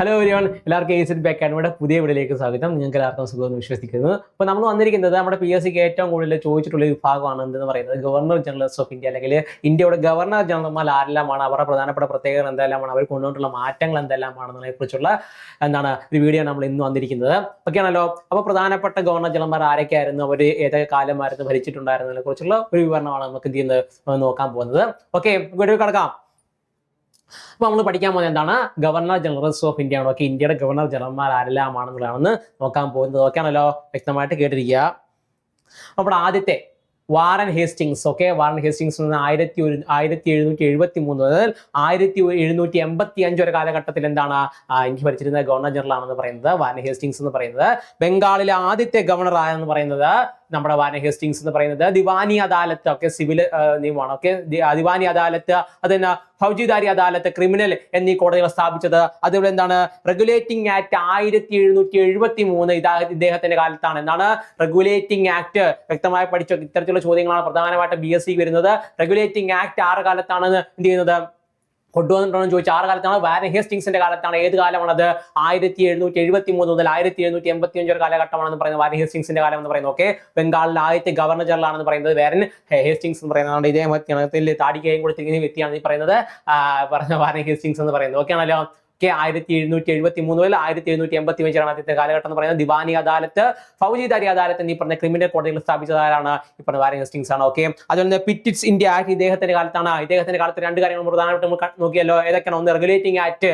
Hello everyone എല്ലാവർക്കും എ സിറ്റ് അക്കാഡമിയുടെ പുതിയ വീഡിയോയിലേക്ക് സ്വാഗതം. നിങ്ങൾക്ക് എല്ലാവർക്കും സുഖമെന്ന് വിശ്വസിക്കുന്നു. അപ്പോൾ നമ്മൾ വന്നിരിക്കുന്നത് നമ്മുടെ പി എസ് സിക്ക് ഏറ്റവും കൂടുതൽ ചോദിച്ചിട്ടുള്ള ഒരു വിഭാഗമാണ് എന്തെന്ന് പറയുന്നത്? ഗവർണർ ജനറൽസ് ഓഫ് ഇന്ത്യ അല്ലെങ്കിൽ ഇന്ത്യയുടെ ഗവർണർ ജനറൽമാർ ആരെല്ലാമാണ്? അവരുടെ പ്രധാനപ്പെട്ട പ്രത്യേകത എന്തെല്ലാമാണ്? അവർ കൊണ്ടുവന്നിട്ടുള്ള മാറ്റങ്ങൾ എന്തെല്ലാമാണെന്നതിനെ കുറിച്ചുള്ള എന്താണ് ഒരു വീഡിയോ നമ്മൾ ഇന്ന് വന്നിരിക്കുന്നത്. ഓക്കെ ആണല്ലോ അപ്പോൾ പ്രധാനപ്പെട്ട ഗവർണർ ജനറൽമാർ ആരൊക്കെയായിരുന്നു? അവർ ഏതൊക്കെ കാലമായിരുന്നു ഭരിച്ചിട്ടുണ്ടായിരുന്നതിനെ കുറിച്ചുള്ള ഒരു വിവരണമാണ് നമുക്ക് എന്ത് നോക്കാൻ പോകുന്നത്. ഓക്കെ വീഡിയോ കിടക്കാം. അപ്പൊ നമ്മൾ പഠിക്കാൻ പോകുന്നത് എന്താണ്? ഗവർണർ ജനറൽസ് ഓഫ് ഇന്ത്യ ആണ്. ഓക്കെ ഇന്ത്യയുടെ ഗവർണർ ജനറൽമാർ ആരെല്ലാമാണെന്നുള്ളതാണെന്ന് നോക്കാൻ പോകുന്നത്. ഓക്കെയാണല്ലോ വ്യക്തമായിട്ട് കേട്ടിരിക്കുക. അപ്പോൾ ആദ്യത്തെ Warren Hastings okay Warren Hastings ആയിരത്തി ഒരു ആയിരത്തി എഴുന്നൂറ്റി എഴുപത്തി മൂന്ന് മുതൽ ആയിരത്തി എഴുന്നൂറ്റി എൺപത്തി അഞ്ച് ഒരു കാലഘട്ടത്തിൽ എന്താണ്? ഇന്ത്യ ഭരിച്ചിരുന്ന ഗവർണർ ജനറൽ ആണെന്ന് പറയുന്നത്. വാറൻ ഹേസ്റ്റിങ്സ് എന്ന് പറയുന്നത്. ബംഗാളിലെ ആദ്യത്തെ ഗവർണർ ആയെന്ന് പറയുന്നത്? നമ്മുടെ വാന ഹേസ്റ്റിങ്സ് എന്ന് പറയുന്നത്. ദിവാനി അദാലത്ത് ഒക്കെ സിവിൽ നിയമമാണ്. ഓക്കെ? ദിവാനി അദാലത്ത് അതന്നെ ഫൗജിദാരി അദാലത്ത് ക്രിമിനൽ എന്നീ കോടതികൾ സ്ഥാപിച്ചത്. അതുപോലെ എന്താണ്? റെഗുലേറ്റിംഗ് ആക്ട് ആയിരത്തി എഴുന്നൂറ്റി എഴുപത്തി മൂന്ന് ഇതാ ഇദ്ദേഹത്തിന്റെ കാലത്താണ്. എന്താണ്? റെഗുലേറ്റിംഗ് ആക്ട് വ്യക്തമായി പഠിച്ച ഇത്തരത്തിലുള്ള ചോദ്യങ്ങളാണ് പ്രധാനമായിട്ട് ബി എസ് സി വരുന്നത്. റെഗുലേറ്റിംഗ് ആക്ട് ആറ് കാലത്താണ് എന്ത് ചെയ്യുന്നത്? കൊണ്ടുവന്നിട്ടുണ്ടോ എന്ന് ചോദിച്ചാൽ ആറ് കാലത്താണ്. വാരൻ ഹേസ്റ്റിങ്സിന്റെ കാലത്താണ്. ഏത് കാലമാണത്? ആയിരത്തി എഴുന്നൂറ്റി എഴുപത്തി മൂന്ന് മുതൽ ആയിരത്തി എഴുന്നൂറ്റി എൺപത്തി അഞ്ച് കാലഘട്ടമാണെന്ന് പറയുന്നത് വാരൻ ഹേസ്റ്റിങ്സിന്റെ കാലം എന്ന് പറയുന്നത്. ഓക്കെ ബംഗാളിലെ ആദ്യത്തെ ഗവർണർ ജനറൽ ആണെന്ന് പറയുന്നത് വാരൻ ഹേസ്റ്റിങ്സ് എന്ന് പറയുന്നത് ഇദ്ദേഹത്തിൽ താടിക്കുകയും കൊടുത്തിരിക്കുന്ന വ്യക്തിയാണ് ഈ പറയുന്നത് പറഞ്ഞ വാരൻ ഹേസ്റ്റിങ്സ് എന്ന് പറയുന്നത്. ഓക്കെ ആണല്ലോ? ഒക്കെ ആയിരത്തി എഴുന്നൂറ്റി എഴുപത്തി മൂന്ന് മുതൽ ആയിരത്തി എഴുന്നൂറ്റി എൺപത്തി അഞ്ചാണ് ആദ്യത്തെ കാലഘട്ടം എന്ന് പറയുന്നത്. ദിവാനി അദാലത്ത് ഫൗജിദാരി അദാലത്ത് എന്നീ പറഞ്ഞ ക്രിമിനൽ കോടതികൾ സ്ഥാപിച്ചതാരാണ്? ഈ പറഞ്ഞ വാരൻ ഹെസ്റ്റിങ്സ് ആണ്. ഓക്കെ അതുപോലെ പിറ്റിറ്റ്സ് ഇന്ത്യ ആക്ട് ഇദ്ദേഹത്തിന്റെ കാലത്താണ്. ഇദ്ദേഹത്തിന്റെ കാലത്ത് രണ്ട് കാര്യങ്ങൾ പ്രധാനമായിട്ട് നമ്മൾ നോക്കിയല്ലോ. ഏതൊക്കെയാണ്? ഒന്ന് റെഗുലേറ്റിംഗ് ആക്ട്.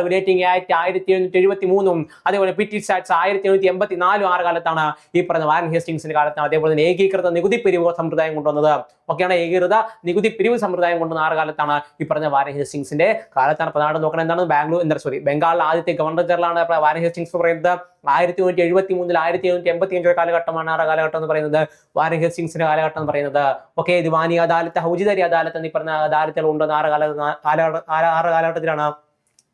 റെഗുലേറ്റിംഗ് ആക്ട് ആയിരത്തി എഴുന്നൂറ്റി എഴുപത്തി മൂന്നും അതേപോലെ പിറ്റിറ്റ്സ് ആക്ട് ആയിരത്തി എഴുന്നൂറ്റി എൺപത്തി നാലും ആറ് കാലത്താണ് ഈ പറഞ്ഞ വാരൻ ഹെസ്റ്റിങ്സിന്റെ കാലത്താണ്. അതേപോലെ തന്നെ ഏകീകൃത നികുതി പിരിവ് സമ്പ്രദായം കൊണ്ടുവന്നത്. ഒക്കെയാണ് ഏകീകൃത നികുതി പിരിവ് സമ്പ്രദായം കൊണ്ടുവന്ന ആറ് കാലത്താണ് ഈ പറഞ്ഞ വാരൻ ഹെസ്റ്റിങ്സിന്റെ കാലത്താണ്. പ്രധാനമായിട്ട് നോക്കണം എന്താണ്? ബാംഗ്ലൂർ എന്താ സോറി ബംഗാളിലെ ആദ്യത്തെ ഗവർണർ ജനറലാണ് വാരൻ ഹെസ്റ്റിങ്സ് പറയുന്നത്. ആയിരത്തി എഴുപത്തി മൂന്നിൽ ആയിരത്തി എണ്ണൂറ്റി എൺപത്തി അഞ്ച് കാലഘട്ടമാണ് ആറ് കാലഘട്ടം എന്ന് പറയുന്നത്. വാരൻ ഹെസ്റ്റിങ്സിന്റെ കാലഘട്ടം എന്ന് പറയുന്നത്. ഓക്കെ ദിവാനി അദാലത്ത് ഹൗജിദരി അദാലത്ത് എന്നീ പറഞ്ഞ അദാലത്തുകൾ ഉണ്ടെന്ന് ആറ് കാല ആറ് കാലഘട്ടത്തിലാണ്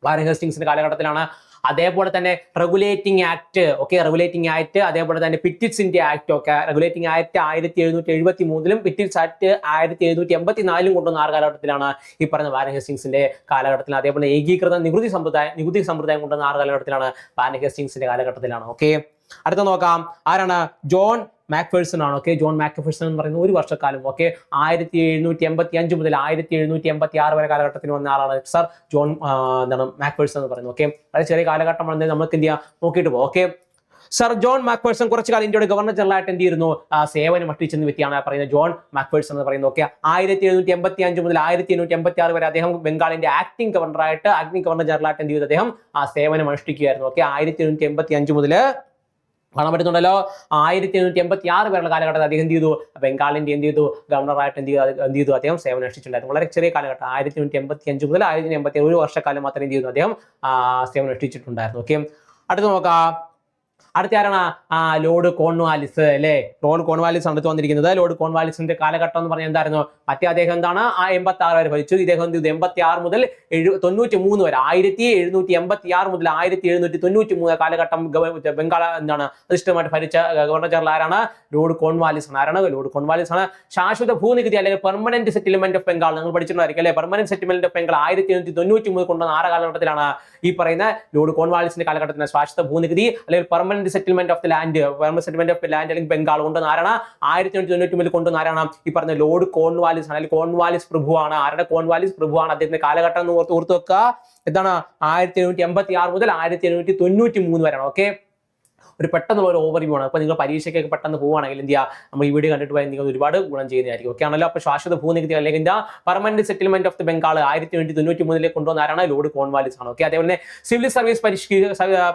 വാരൻ ഹെസ്റ്റിങ്സിന്റെ കാലഘട്ടത്തിലാണ് അതേപോലെ തന്നെ regulating act okay regulating act അതേപോലെ തന്നെ Pitt's India act okay regulating act ആയിരത്തി എഴുന്നൂറ്റി എഴുപത്തി മൂന്നിലും പിറ്റിറ്റ്സ് ആക്ട് ആയിരത്തി എഴുന്നൂറ്റി എൺപത്തി നാലിലും കൊണ്ടുവന്ന ആറ് കാലഘട്ടത്തിലാണ് ഈ പറഞ്ഞ വാരൻ ഹെസ്റ്റിങ്സിന്റെ കാലഘട്ടത്തിൽ അതേപോലെ ഏകീകൃത നികുതി സമ്പ്രദായം നികുതി സമ്പ്രദായം കൊണ്ടുവന്ന ആറ് കാലഘട്ടത്തിലാണ് വാരൻ ഹെസ്റ്റിങ്സിന്റെ കാലഘട്ടത്തിലാണ് ഓക്കെ അടുത്ത നോക്കാം. ആരാണ്? ജോൺ മാക്ഫേഴ്സൺ ആണ് ഓക്കെ ജോൺ മാക്ഫേഴ്സൺ എന്ന് പറയുന്ന ഒരു വർഷക്കാലം. ഓക്കെ ആയിരത്തി എഴുന്നൂറ്റി എൺപത്തി അഞ്ച് മുതൽ ആയിരത്തി എഴുന്നൂറ്റി എൺപത്തി ആറ് വരെ കാലഘട്ടത്തിൽ വന്ന ആളാണ് സർ ജോൺ എന്താണ് മാക്ഫേഴ്സൺ എന്ന് പറയുന്നത്. ഓക്കെ വളരെ ചെറിയ കാലഘട്ടമാണ് നമുക്ക് എന്ത് ചെയ്യാം? നോക്കിയിട്ട് പോകും ഓക്കെ സർ ജോൺ മാക്ഫേഴ്സൺ കുറച്ചു കാലം ഇന്ത്യയുടെ ഗവർണർ ജനറൽ ആയിട്ട് എന്ത് ചെയ്യുന്നു? സേവനം അഷ്ടിച്ചെന്ന് വ്യക്തിയാണ് പറയുന്നത് ജോൺ മാക്ഫേഴ്സൺ എന്ന് പറയുന്നത്. ഓക്കെ ആയിരത്തി എഴുന്നൂറ്റി എൺപത്തി അഞ്ച് മുതൽ ആയിരത്തി എണ്ണൂറ്റി എൺപത്തി ആറ് വരെ അദ്ദേഹം ബംഗാളിന്റെ ആക്ടിംഗ് ഗവർണറായിട്ട് ആക്ടിംഗ് ഗവർണർ ജനറൽ ആയിട്ട് എന്ത് ചെയ്തു? അദ്ദേഹം ആ സേവനം അനുഷ്ഠിക്കുകയായിരുന്നു. ഓക്കെ ആയിരത്തി എണ്ണൂറ്റി എൺപത്തി അഞ്ച് മുതൽ കാണാൻ പറ്റുന്നുണ്ടല്ലോ ആയിരത്തി എണ്ണൂറ്റി എൺപത്തി ആറ് പേരുടെ കാലഘട്ടത്തിൽ അദ്ദേഹം എന്ത് ചെയ്തു? ബംഗാളിന്റെ എന്ത് ചെയ്തു? ഗവർണറായിട്ട് എന്ത് ചെയ്തു? എന്ത് ചെയ്തു? അദ്ദേഹം സേവനം അനുഷ്ഠിച്ചിട്ടുണ്ടായിരുന്നു വളരെ ചെറിയ കാലഘട്ടം ആയിരത്തി എണ്ണൂറ്റി എൺപത്തി അഞ്ച് മുതൽ ആയിരത്തി എൺപത്തി ഒരു വർഷക്കാലം മാത്രമേ എന്ത് ചെയ്തു? അദ്ദേഹം സേവനം അനുഷ്ഠിച്ചിട്ടുണ്ടായിരുന്നു ഓക്കെ അടുത്ത് നോക്കാം. അടുത്ത ആരാണ് ആ ലോർഡ് കോൺവാലിസ് അല്ലേ? ലോർഡ് കോൺവാലിസ് ആണ് വന്നിരിക്കുന്നത്. ലോർഡ് കോൺവാലിസിന്റെ കാലഘട്ടം എന്ന് പറഞ്ഞാൽ എന്തായിരുന്നു? മറ്റേ അദ്ദേഹം എന്താണ്? ആ എൺപത്തി ആറ് വരെ ഭരിച്ചു. ഇദ്ദേഹം എന്ത് ചെയ്തു? എൺപത്തി ആറ് മുതൽ എഴു തൊണ്ണൂറ്റി മൂന്ന് വരെ ആയിരത്തി എഴുന്നൂറ്റി എൺപത്തി ആറ് മുതൽ ആയിരത്തി എഴുന്നൂറ്റി തൊണ്ണൂറ്റി മൂന്ന് കാലഘട്ടം ബംഗാൾ എന്താണ്? അധിഷ്ഠമായിട്ട് ഭരിച്ച ഗവർണർ ജനറൽ ആരാണ്? ലോർഡ് കോൺവാലിസ് ആണ്. ആരാണ്? ലോർഡ് കോൺവാലിസ് ആണ്. ശാശ്വത ഭൂനികുതി അല്ലെങ്കിൽ പെർമനന്റ് സെറ്റിൽമെന്റ് ഓഫ് ബംഗാൾ നിങ്ങൾ പഠിച്ചിട്ടുണ്ടായിരിക്കും അല്ലെ? പെർമനന്റ് സെറ്റിൽമെന്റ് ഓഫ് ബംഗാൾ ആയിരത്തി എഴുന്നൂറ്റി തൊണ്ണൂറ്റി മൂന്ന് കൊണ്ടുവന്ന ആറ് കാലഘട്ടത്തിലാണ് ഈ പറയുന്ന ലോർഡ് കോൺവാലിസിന്റെ കാലഘട്ടത്തിന് ശാശ്വത ഭൂനികുതി അല്ലെങ്കിൽ permanent settlement of the land permanent settlement of land അല്ലെങ്കിൽ ബംഗാൾ കൊണ്ടുവന്ന ആരാണ്? ആയിരത്തി എണ്ണൂറ്റി തൊണ്ണൂറ്റി ഒമ്പതിൽ കൊണ്ടുവന്ന ആരാണ്? ഈ പറഞ്ഞ ലോർഡ് കോൺവാലിസ് ആണ് അല്ലെങ്കിൽ കോൺവാലിസ് പ്രഭുവാണ്. ആരുടെ കോൺവാലിസ് പ്രഭുവാണ്? അദ്ദേഹത്തിന്റെ കാലഘട്ടം എന്ന് ഓർത്ത് ഓർത്ത് വെക്കുക. എന്താണ്? ആയിരത്തി എണ്ണൂറ്റി എൺപത്തി ആറ് മുതൽ ആയിരത്തി എണ്ണൂറ്റി തൊണ്ണൂറ്റി മൂന്ന് വരെയാണ്. ഓക്കെ ഒരു പെട്ടെന്നുള്ള ഒരു ഓവർ വ്യൂ ആണ്. അപ്പോൾ നിങ്ങൾ പരീക്ഷയ്ക്കൊക്കെ പെട്ടെന്ന് പോവുകയാണെങ്കിൽ എന്ത് ചെയ്യുക? നമ്മൾ ഈ വീഡിയോ കണ്ടിട്ട് പോയാൽ നിങ്ങൾ ഒരുപാട് ഗുണം ചെയ്യുന്നതായിരിക്കും. ഓക്കെ ആണല്ലോ? അപ്പോൾ ശാശ്വത ഭൂനികുതി അല്ലെങ്കിൽ എന്താ? Permanent settlement of the Bengal ആയിരത്തി എണ്ണൂറ്റി തൊണ്ണൂറ്റി മൂന്നിലെ കൊണ്ടുവന്ന ആരാണ്? ലോഡ് കോൺവാലിസ് ആണ്. ഓക്കെ അതേപോലെ തന്നെ സിവിൽ സർവീസ് പരിഷ്കരി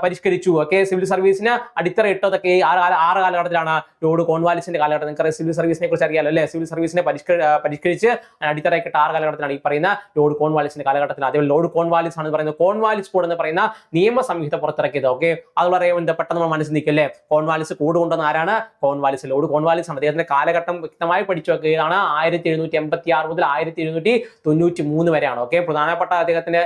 പരിഷ്കരിച്ചു. ഓക്കെ സിവിൽ സർവീസിന് അടിത്തറ ഇട്ടതൊക്കെ ആറ് ആറ് കാലഘട്ടത്തിലാണ് ലോഡ് കോൺവാലിസിന്റെ കാലഘട്ടം. നിങ്ങൾക്ക് സിവിൽ സർവീസിനെ കുറിച്ച് അറിയാമല്ലോ അല്ലേ? സിവിൽ സർവീസിനെ പരിഷ്കരി പരിഷ്കരിച്ച് അടിത്തറ ഇട്ട ആറ് കാലഘട്ടത്തിലാണ് ഈ പറയുന്ന ലോഡ് കോൺവാലിസിന്റെ കാലഘട്ടത്തിൽ. അതേപോലെ ലോഡ് കോൺവാലിസ് ആണ് പറയുന്നത് കോൺവാലിസ് കോഡ് എന്ന് പറയുന്ന നിയമ സംഹിത പുറത്തിറക്കിയത്. ഓക്കെ അത് വളരെ എന്താ? പെട്ടെന്ന് നമ്മൾ മനസ്സിൽ നിൽക്കല്ലേ കോൺവാലിസ് കൂട് കൊണ്ടുവന്ന ആരാണ് കോൺവാലിസ് ലോഡ് കോൺവാലിസ് ആണ്. അദ്ദേഹത്തിന്റെ കാലഘട്ടം വ്യക്തമായി പഠിച്ചു വെക്കുകയാണ്. ആയിരത്തി എഴുന്നൂറ്റി എൺപത്തി ആറ് മുതൽ ആയിരത്തി എഴുന്നൂറ്റി തൊണ്ണൂറ്റി മൂന്ന് വരെയാണ്. ഓക്കെ പ്രധാനപ്പെട്ട അദ്ദേഹത്തിന്റെ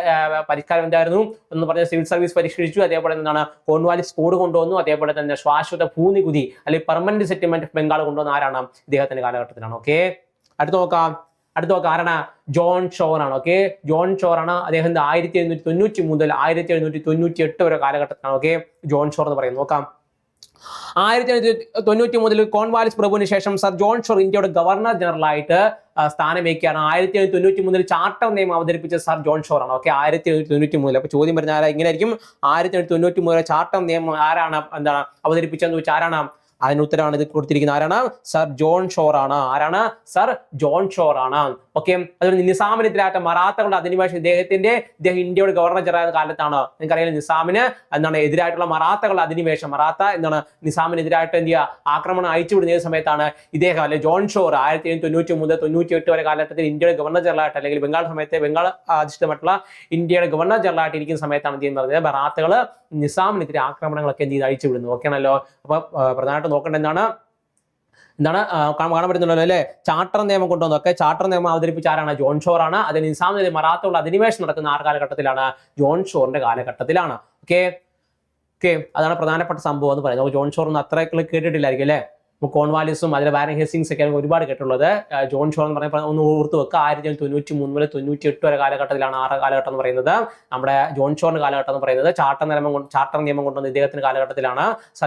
പരിഷ്കാരം എന്തായിരുന്നു? എന്ന് പറഞ്ഞ സിവിൽ സർവീസ് പരിഷ്കരിച്ചു. അതേപോലെ എന്താണ് കോൺവാലിസ് കൂട് കൊണ്ടുവന്നു അതേപോലെ തന്നെ ശാശ്വത ഭൂനികുതി അല്ലെങ്കിൽ പെർമനന്റ് സെറ്റിൽമെന്റ് ഓഫ് ബംഗാൾ കൊണ്ടുവന്ന ആരാണ്? ഇദ്ദേഹത്തിന്റെ കാലഘട്ടത്തിലാണ്. ഓക്കെ അടുത്ത് നോക്കാം. അടുത്ത നോക്കാം ആരാണ്? ജോൺ ഷോറാണ് ഓക്കെ ജോൺ ഷോറാണ് അദ്ദേഹം ആയിരത്തി എഴുന്നൂറ്റി തൊണ്ണൂറ്റി മുതൽ ആയിരത്തി എഴുന്നൂറ്റി തൊണ്ണൂറ്റി എട്ട് വരെ കാലഘട്ടത്തിലാണ്. ഓക്കെ ജോൺ ഷോർ എന്ന് പറയുന്നത്. നോക്കാം. ആയിരത്തി എഴുന്നൂറ്റി തൊണ്ണൂറ്റി മുതൽ കോൺവാലിസ് പ്രഭുവിന് ശേഷം സർ ജോൺ ഷോർ ഇന്ത്യയുടെ ഗവർണർ ജനറൽ ആയിട്ട് സ്ഥാനം വയ്ക്കുകയാണ് ആയിരത്തി എഴുന്നൂറ്റി തൊണ്ണൂറ്റി മൂന്നിൽ ചാർട്ടർ നിയമം അവതരിപ്പിച്ച സർ ജോൺ ഷോർ ആണ്. ഓക്കെ ആയിരത്തി എഴുന്നൂറ്റി തൊണ്ണൂറ്റി മൂന്നിൽ അപ്പൊ ചോദ്യം പറഞ്ഞാൽ ഇങ്ങനെ ആയിരിക്കും. ആയിരത്തി എഴുന്നൂറ്റി തൊണ്ണൂറ്റി മൂന്നിലെ ചാർട്ടർ നിയമം ആരാണ് എന്താണ് അവതരിപ്പിച്ചതെന്ന് വെച്ചാൽ ആരാണ്? അതിന് ഉത്തരമാണ് ഇത് കൊടുത്തിരിക്കുന്നത്. ആരാണ്? സർ ജോൺ ഷോർ ആണ്. ആരാണ്? സർ ജോൺ ഷോർ ആണ്. ഓക്കെ അതുപോലെ നിസാമിനെതിരായിട്ട് മറാത്തകളുടെ അധിനിവേശം ഇദ്ദേഹത്തിന്റെ ഇദ്ദേഹം ഇന്ത്യയുടെ ഗവർണർ ജനറൽ കാലത്താണ്. നിങ്ങൾക്കറിയാം നിസാമിന് എന്താണ് എതിരായിട്ടുള്ള മറാത്തകളുടെ അധിനിവേശം. മറാത്ത എന്താണ് നിസാമിനെതിരായിട്ട് എന്ത് ആക്രമണം അയച്ചുവിടുന്ന വിടുന്ന സമയത്താണ് ഇദ്ദേഹം അല്ലെ ജോൺ ഷോർ ആയിരത്തി എഴുന്നൂറ്റി തൊണ്ണൂറ്റി മുതൽ തൊണ്ണൂറ്റി എട്ട് വരെ കാലഘട്ടത്തിൽ ഇന്ത്യയുടെ ഗവർണർ ജനറലായിട്ട് അല്ലെങ്കിൽ ബംഗാൾ സമയത്തെ ബംഗാൾ അധിഷ്ഠിതമായിട്ടുള്ള ഇന്ത്യയുടെ ഗവർണർ ജനറലായിട്ട് ഇരിക്കുന്ന സമയത്താണ് എന്ത് ചെയ്യുന്നത് മറാത്തകൾ നിസാമിനെതിരെ ആക്രമണങ്ങളൊക്കെ എന്ത് ചെയ്ത് അയച്ചുവിടുന്നു ഓക്കെ ആണല്ലോ? അപ്പൊ പ്രധാനമായിട്ട് നോക്കേണ്ട എന്താണ്? എന്താണ്? കാണാൻ പറ്റുന്നുണ്ടല്ലോ അല്ലേ? ചാർട്ടർ നിയമം കൊണ്ടുവന്നൊക്കെ ചാർട്ടർ നിയമം അവതരിപ്പിച്ച ആരാണ്? ജോൺ ഷോർ ആണ്. അത് നിസാമിനെതിരെ മറാത്തുള്ള അധിനിവേശം നടക്കുന്ന ആ കാലഘട്ടത്തിലാണ് ജോൺ ഷോറിന്റെ കാലഘട്ടത്തിലാണ്. ഓക്കെ? ഓക്കെ അതാണ് പ്രധാനപ്പെട്ട സംഭവം എന്ന് പറയുന്നത്. ജോൺ ഷോർ ഒന്നും അത്ര കേട്ടിട്ടില്ലായിരിക്കും അല്ലേ? കോൺവാലിസും അതിലെ വാരൻ ഹെസിങ്സ് ഒക്കെ ഒരുപാട് കേട്ടുള്ളത് ജോൺ ഷോൺ എന്ന് പറയുമ്പോൾ ഒന്ന് ഓർത്ത് വെക്കുക. ആയിരത്തി തൊണ്ണൂറ്റി മൂന്ന് മുതൽ തൊണ്ണൂറ്റി എട്ട് വരെ കാലഘട്ടത്തിലാണ് ആറ് കാലഘട്ടം എന്ന് പറയുന്നത്. നമ്മുടെ ജോൺ ഷോറിന്റെ കാലഘട്ടം എന്ന് പറയുന്നത് ചാർട്ടർ നിയമം കൊണ്ട് ചാർട്ടർ നിയമം കൊണ്ടുവന്ന ഇദ്ദേഹത്തിന്റെ കാലഘട്ടത്തിലാണ്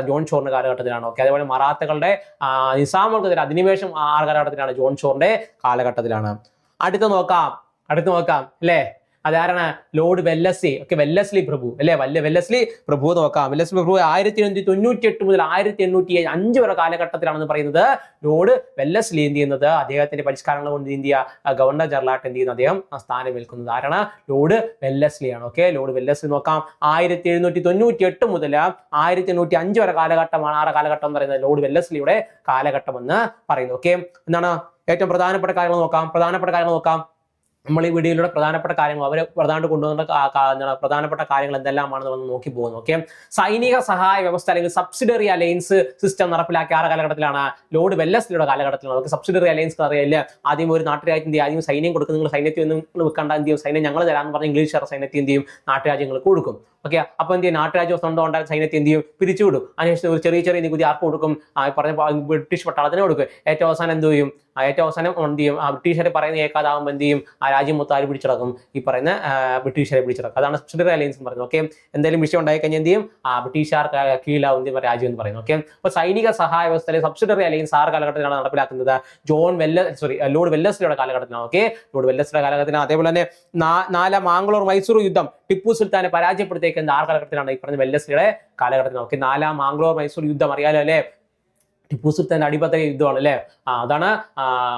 ജോൺ ഷോറിന്റെ കാലഘട്ടത്തിലാണ്. ഓക്കെ അതേപോലെ മറാത്തകളുടെ നിസാമുകൾക്കെതിരെ അധിനിവേശം ആറ് കാലഘട്ടത്തിലാണ് ജോൺ ഷോറിന്റെ കാലഘട്ടത്തിലാണ്. അടുത്ത് നോക്കാം അടുത്ത് നോക്കാം അല്ലേ? അതാരാണ്? Lord Wellesley. ഓക്കെ വെല്ലസ്ലി പ്രഭു അല്ലെ? വല്ല വെല്ലസ്ലി പ്രഭു നോക്കാം. വെല്ലസ്ലി പ്രഭു ആയിരത്തി എണ്ണൂറ്റി തൊണ്ണൂറ്റി എട്ട് മുതൽ ആയിരത്തി എണ്ണൂറ്റി അഞ്ച് വരെ കാലഘട്ടത്തിലാണെന്ന് പറയുന്നത്. ലോർഡ് വെല്ലസ്ലി എന്ത് ചെയ്യുന്നത്? അദ്ദേഹത്തിന്റെ പരിഷ്കാരങ്ങൾ കൊണ്ട് ഇന്ത്യ ഗവർണർ ജനറലായിട്ട് എന്ത് ചെയ്യുന്നു? അദ്ദേഹം സ്ഥാനം ഏൽക്കുന്നത്. ആരാണ്? ലോർഡ് വെല്ലസ്ലി ആണ്. ഓക്കെ ലോർഡ് വെല്ലസ്ലി നോക്കാം. ആയിരത്തി എഴുന്നൂറ്റി തൊണ്ണൂറ്റി എട്ട് മുതൽ ആയിരത്തി എണ്ണൂറ്റി അഞ്ച് വരെ കാലഘട്ടമാണ്. ആറ് കാലഘട്ടം എന്ന് പറയുന്നത്? ലോർഡ് വെല്ലസ്ലിയുടെ കാലഘട്ടം എന്ന് പറയുന്നു ഓക്കെ എന്താണ്? ഏറ്റവും പ്രധാനപ്പെട്ട കാര്യങ്ങൾ നോക്കാം. പ്രധാനപ്പെട്ട കാര്യങ്ങൾ നോക്കാം. നമ്മൾ ഈ വീഡിയോയിലൂടെ പ്രധാനപ്പെട്ട കാര്യങ്ങൾ അവർ പ്രധാനമായിട്ട് കൊണ്ടുവന്ന പ്രധാനപ്പെട്ട കാര്യങ്ങൾ എന്തെല്ലാമാണെന്ന് വന്ന് നോക്കി പോകുന്നു ഓക്കെ സൈനിക സഹായ വ്യവസ്ഥ അല്ലെങ്കിൽ സബ്സിഡറി അലയൻസ് സിസ്റ്റം നടപ്പിലാക്കിയ ആറ് കാലഘട്ടത്തിലാണ് ലോർഡ് വെല്ലസ്ലിയുടെ കാലഘട്ടത്തിലാണ്. നമുക്ക് സബ്സിഡറി അലയൻസ് അറിയില്ല ആദ്യം ഒരു നാട്ടുരാജ്യം ചെയ്യും? ആദ്യം സൈന്യം കൊടുക്കും നിങ്ങൾ സൈന്യത്തിൽ നിന്ന് വെക്കേണ്ട എന്ത് ചെയ്യും? സൈന്യം ഞങ്ങൾ തരാമെന്ന് പറഞ്ഞ് ഇംഗ്ലീഷുകാർ സൈന്യത്തിൽ എന്ത് ചെയ്യും? നാട്ടുരാജ്യങ്ങൾക്ക് കൊടുക്കും. ഓക്കെ അപ്പൊ എന്ത് ചെയ്യും? നാട്ടുരാജ്യം സ്വന്തം ഉണ്ടായ സൈന്യത്തെ എന്ത് ചെയ്യും? പിരിച്ചുവിടും. അതിനുശേഷം ഒരു ചെറിയ ചെറിയ നികുതി ആർക്ക് കൊടുക്കും? പറഞ്ഞ ബ്രിട്ടീഷ് പട്ടാളത്തിന് കൊടുക്കും. ഏറ്റവും അവസാനം എന്ത് ചെയ്യും? ഏറ്റവും അവസാനം എന്ത് ചെയ്യും? ആ ബ്രിട്ടീഷരെ പറയുന്ന ഏക്കാതാവുമ്പോൾ എന്ത് ചെയ്യും? ആ രാജ്യം മൊത്തം പിടിച്ചടക്കും ഈ പറയുന്ന ബ്രിട്ടീഷരെ പിടിച്ചടക്കും അതാണ് സബ്സിഡറി അലയൻസ് പറയുന്നത്. ഓക്കെ എന്തെങ്കിലും വിഷയം ഉണ്ടായി കഴിഞ്ഞാൽ എന്ത് ചെയ്യും? ആ ബ്രിട്ടീഷുകാർക്ക് കീഴിലാവും രാജ്യം എന്ന് പറയുന്നത്. ഓക്കെ അപ്പോൾ സൈനിക സഹായ വ്യവസ്ഥയിലെ സബ്സിഡറി അലയൻസ് ആറ് കാലഘട്ടത്തിലാണ് നടപ്പിലാക്കുന്നത്. ജോൺ വെല്ല സോറി ലോർഡ് വെല്ലസ്ലിയുടെ കാലഘട്ടത്തിലാണ്. ഓക്കെ ലോർഡ് വെല്ലസ്ലിയുടെ കാലഘട്ടത്തിലാണ് അതേപോലെ തന്നെ നാല മാംഗ്ലൂർ മൈസൂർ യുദ്ധം ടിപ്പു സുൽത്താനെ പരാജയപ്പെടുത്തിയേക്കുന്നത് ആറ് കാലഘട്ടത്തിലാണ് ഈ പറഞ്ഞ വെല്ലസ്ലിയുടെ കാലഘട്ടത്തിൽ നോക്കി നാലാം മാംഗ്ലൂർ മൈസൂർ യുദ്ധം അറിയാലോ അല്ലേ? ടിപ്പു സുൽത്താൻ അടിപത്തക യുദ്ധമാണ് അല്ലേ? ആ, അതാണ്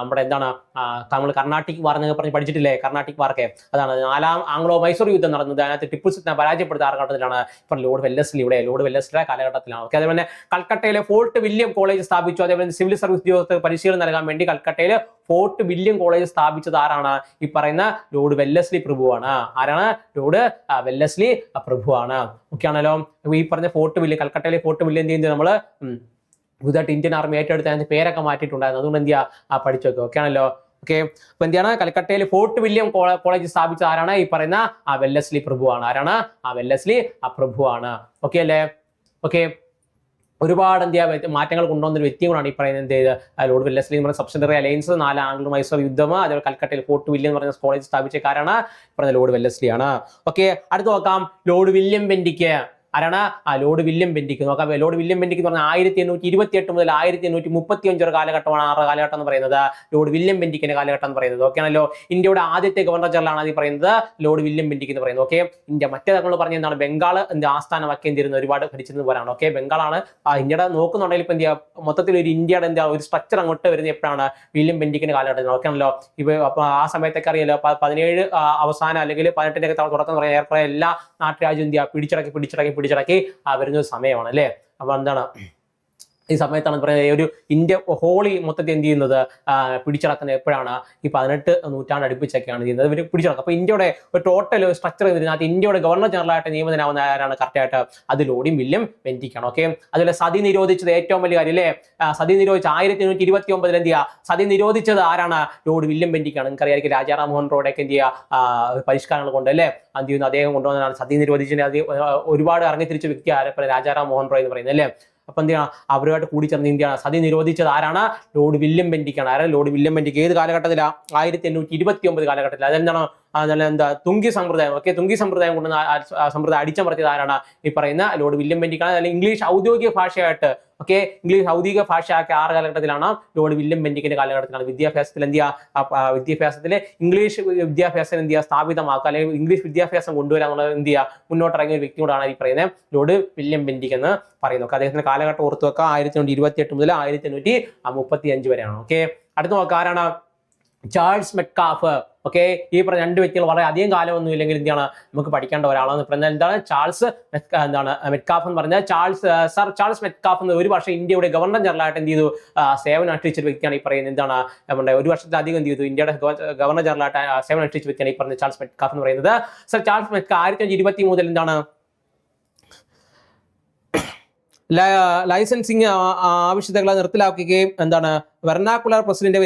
നമ്മുടെ എന്താണ് നമ്മൾ കർണാട്ടിക് വാർ എന്നൊക്കെ പറഞ്ഞ് പഠിച്ചിട്ടില്ലേ? കർണാട്ടിക് വാർക്കെ. അതാണ് നാലാം ആംഗ്ലോ മൈസൂർ യുദ്ധം നടന്നത്. അതിനകത്ത് ടിപ്പു സുൽത്താൻ പരാജയപ്പെടുത്ത കാലഘട്ടത്തിലാണ് ഇപ്പം ലോർഡ് വെല്ലസ്ലി ഇവിടെ ലോർഡ് വെല്ലസ്ലിയുടെ കാലഘട്ടത്തിലാണ്. ഓക്കെ അതേപോലെ കൽക്കട്ടയിലെ ഫോർട്ട് വില്യം കോളേജ് സ്ഥാപിച്ചു. അതേപോലെ സിവിൽ സർവീസ് ഉദ്യോഗസ്ഥർക്ക് പരിശീലനം നൽകാൻ വേണ്ടി കൽക്കട്ടയിൽ ഫോർട്ട് വില്യം കോളേജ് സ്ഥാപിച്ചത് ആരാണ്? ഈ പറയുന്ന ലോർഡ് വെല്ലസ്ലി പ്രഭുവാണ്. ആരാണ്? Lord Wellesley പ്രഭുവാണ്. ഓക്കെ ആണല്ലോ. ഈ പറഞ്ഞ ഫോർട്ട് വില്യം കൽക്കട്ടയിലെ ഫോർട്ട് വില്യം എന്ത് ചെയ്യുന്നത് നമ്മൾ? ഉം, പുതുതായിട്ട് ഇന്ത്യൻ ആർമി ഏറ്റെടുത്ത് അതിന്റെ പേരൊക്കെ മാറ്റിയിട്ടുണ്ടായിരുന്നു. അതുകൊണ്ട് എന്ത് ചെയ്യുക പഠിച്ചു വെക്കുക ഓക്കെ ആണല്ലോ? ഓക്കെ അപ്പൊ എന്താണ് കൽക്കട്ടയിൽ ഫോർട്ട് വില്യം കോളേജ് സ്ഥാപിച്ച ആരാണ്? ഈ പറയുന്ന ആ വെല്ലസ്ലി പ്രഭുവാണ്. ആരാണ്? ആ വെല്ലസ്ലി ആ പ്രഭുവാണ്. ഓക്കെ അല്ലേ? ഓക്കെ ഒരുപാട് എന്ത് ചെയ്യാ? മാറ്റങ്ങൾ കൊണ്ടുവന്നൊരു വ്യക്തികളാണ് ഈ പറയുന്നത് എന്ത് ചെയ്ത് ലോർഡ് വെല്ലസ്ലി എന്ന് പറയുന്ന സബ്സിഡറി അലയൻസ് നാല് ആംഗ്ലോ മൈസൂർ യുദ്ധം അതേപോലെ കൽക്കട്ടയിൽ ഫോർട്ട് വില്യം എന്ന് പറയുന്ന കോളേജ് സ്ഥാപിച്ചക്കാരാണ് ഈ പറഞ്ഞ ലോർഡ് വെല്ലസ്ലി ആണ്. ഓക്കെ അടുത്ത് നോക്കാം. ലോർഡ് വില്യം ബെൻഡിക്ക് ആരാണ്? ആ ലോഡ് വില്യം ബെൻഡിക്ക് നോക്കാം ലോഡ് വില്യം ബെൻഡിക്ക് എന്ന് പറഞ്ഞാൽ ആയിരത്തി എണ്ണൂറ്റി ഇരുപത്തി എട്ട് മുതൽ ആയിരത്തി എണ്ണൂറ്റി മുപ്പത്തി അഞ്ച് വരെ കാലഘട്ടമാണ് ആറ് കാലഘട്ടം എന്ന് പറയുന്നത്? ലോഡ് വില്യം ബെൻഡിക്കിന്റെ കാലഘട്ടം എന്ന് പറയുന്നത്. ഓക്കെ ആണല്ലോ? ഇന്ത്യയുടെ ആദ്യത്തെ ഗവർണർ ജനറലാണ് ഈ പറയുന്നത്? ലോഡ് വില്യം ബെൻഡിക്ക് എന്ന് പറയുന്നത്. ഓക്കെ ഇന്ത്യ മറ്റേ നമ്മൾ പറഞ്ഞ എന്താണ്? ബംഗാൾ എന്ത് ആസ്ഥാനമാക്കി എന്തിരുന്നു ഒരുപാട് ഭരിച്ചിരുന്ന പോലാണ് ഓക്കെ ബംഗാളാണ് ഇന്ത്യയുടെ നോക്കുന്നുണ്ടെങ്കിൽ ഇപ്പൊ ഇന്ത്യ മൊത്തത്തിൽ ഒരു ഇന്ത്യയുടെ എന്താ ഒരു സ്ട്രക്ചർ അങ്ങോട്ട് വരുന്നത് എപ്പോഴാണ്? വില്യം ബെൻഡിക്കിന്റെ കാലഘട്ടത്തിൽ. ഓക്കെ ആണല്ലോ? ഇപ്പൊ അപ്പൊ ആ സമയത്തൊക്കെ അറിയാലോ പതിനേഴ് അവസാനം അല്ലെങ്കിൽ പതിനെട്ടിന്റെ തുടക്കം പറയാം പറയുന്നത് എല്ലാ നാട്ടുരാജ്യം ഇന്ത്യ പിടിച്ചടക്കി പിടിച്ചടക്കി പിടിച്ചടക്കി ആ, വരുന്ന ഒരു സമയമാണ് അല്ലേ? അപ്പൊ എന്താണ്? ഈ സമയത്താണ് പറയുന്നത് ഒരു ഇന്ത്യ ഹോളി മൊത്തത്തിൽ എന്ത് ചെയ്യുന്നത്? പിടിച്ചടക്കുന്നത് എപ്പോഴാണ്? ഈ പതിനെട്ട് നൂറ്റാണ്ട് അടുപ്പിച്ചൊക്കെയാണ് ചെയ്യുന്നത്. ഇവർ പിടിച്ചടക്കും. അപ്പൊ ഇന്ത്യയുടെ ഒരു ടോട്ടൽ സ്ട്രക്ചർ ഇതിനകത്ത് ഇന്ത്യയുടെ ഗവർണർ ജനറലായിട്ട് നിയമിതനാവുന്ന ആരാണ്? കറക്റ്റായിട്ട് അത് ലോഡിയും വില്യം വെന്റിക്കാണ് ഓക്കെ അതുപോലെ സതി നിരോധിച്ചത് ഏറ്റവും വലിയ കാര്യം അല്ലേ സതി നിരോധിച്ച ആയിരത്തി എണ്ണൂറ്റി ഇരുപത്തി ഒമ്പതിൽ എന്ത് ചെയ്യുക? സതി നിരോധിച്ചത് ആരാണ്? ലോഡ് വില്യം വെന്റിക്കാണ് നിങ്ങൾക്ക് അറിയാമായിരിക്കും രാജാറാം മോഹൻ റോഡൊക്കെ എന്ത് ചെയ്യുക? പരിഷ്കാരങ്ങൾ കൊണ്ട് അല്ലേ? എന്ത് ചെയ്യുന്നു അദ്ദേഹം കൊണ്ടുവന്നതാണ്. സതി നിരോധിച്ചതിന് ഒരുപാട് ഇറങ്ങിത്തിരിച്ച വ്യക്തി ആരെ? രാജാറാം മോഹൻ റോയ് എന്ന് പറയുന്നത് അല്ലേ? അപ്പം എന്തിനാ? അവരുമായിട്ട് അവരുമായിട്ട് കൂടിച്ചേർന്ന് ഇന്ത്യ സതി നിരോധിച്ചത് ആരാണ്? ലോഡ് വില്യം ബെൻഡിക്കാണ് ആരാണ് ലോഡ് വില്യം ബെൻഡിക്ക് ഏത് കാലഘട്ടത്തിലാണ് ആയിരത്തി എണ്ണൂറ്റി ഇരുപത്തി ഒമ്പത് കാലഘട്ടത്തിൽ അതെന്താണ് അതല്ല എന്താ തുങ്കി സമ്പ്രദായം. ഓക്കെ തുങ്കി സമ്പ്രദായം കൊണ്ട് സമ്പ്രദായം അടിച്ചമർത്തിയത് ആരാണ്? ഈ പറയുന്ന ലോഡ് വില്യം ബെൻഡിക്കാണ് അല്ലെങ്കിൽ ഇംഗ്ലീഷ് ഔദ്യോഗിക ഭാഷയായിട്ട് ഓക്കെ ഇംഗ്ലീഷ് ഔദ്യോഗിക ഭാഷയാക്കിയ ആറ് കാലഘട്ടത്തിലാണ് ലോർഡ് വില്യം ബെൻഡിക്കിന്റെ കാലഘട്ടത്തിലാണ് വിദ്യാഭ്യാസത്തിൽ എന്ത് ചെയ്യുക? ഇംഗ്ലീഷ് വിദ്യാഭ്യാസം എന്ത് ചെയ്യുക? സ്ഥാപിതമാക്കുക. അല്ലെങ്കിൽ ഇംഗ്ലീഷ് വിദ്യാഭ്യാസം കൊണ്ടുവരാൻ എന്നുള്ളത് എന്ത് ചെയ്യുക? മുന്നോട്ടിറങ്ങിയ ഒരു വ്യക്തിയോടാണ് ഈ പറയുന്നത് ലോർഡ് വില്യം ബെൻഡിക് എന്ന് പറയുന്നത്. ഓക്കെ അദ്ദേഹത്തിന്റെ കാലഘട്ടം ഓർത്ത് വെക്കുക ആയിരത്തി എണ്ണൂറ്റി ഇരുപത്തി എട്ട് മുതൽ ആയിരത്തി എണ്ണൂറ്റി മുപ്പത്തി അഞ്ച് വരെയാണ്. ഓക്കെ അടുത്ത നോക്കുക. ആരാണ് ചാൾസ് മെക്കാഫ് ഓക്കെ ഈ പറഞ്ഞ രണ്ട് വ്യക്തികൾ വളരെ അധികം കാലമൊന്നും ഇല്ലെങ്കിൽ എന്താണ് നമുക്ക് പഠിക്കേണ്ട ഒരാളാണ്. പറഞ്ഞാൽ എന്താണ്? ചാൾസ് എന്താണ്? മെറ്റ്കാഫ് എന്ന് പറഞ്ഞാൽ ചാൾസ് സർ ചാൾസ് മെക്കാഫ് എന്ന് ഒരു വർഷം ഇന്ത്യയുടെ ഗവർണർ ജനറലായിട്ട് എന്ത് ചെയ്തു? സേവനം അനുഷ്ഠിച്ച വ്യക്തിയാണ് ഈ പറയുന്നത്. എന്താണ്? നമ്മുടെ ഒരു വർഷത്തിലധികം എന്ത് ചെയ്തു? ഇന്ത്യയുടെ ഗവർണർ ജനറൽ ആയിട്ട് സേവനം അനുഷ്ഠിച്ച വ്യക്തിയാണ് ഈ പറഞ്ഞ ചാൾസ് മെക്കാഫ് എന്ന് പറയുന്നത്. സർ ചാൾസ് മെറ്റ്ക ആയിരത്തി ഇരുപത്തി മൂന്നിൽ എന്താണ്? ലൈസൻസിങ് ആവശ്യതകളെ നിർത്തലാക്കുകയും എന്താണ് വെർണാക്കുലർ പ്രസിഡന്റ്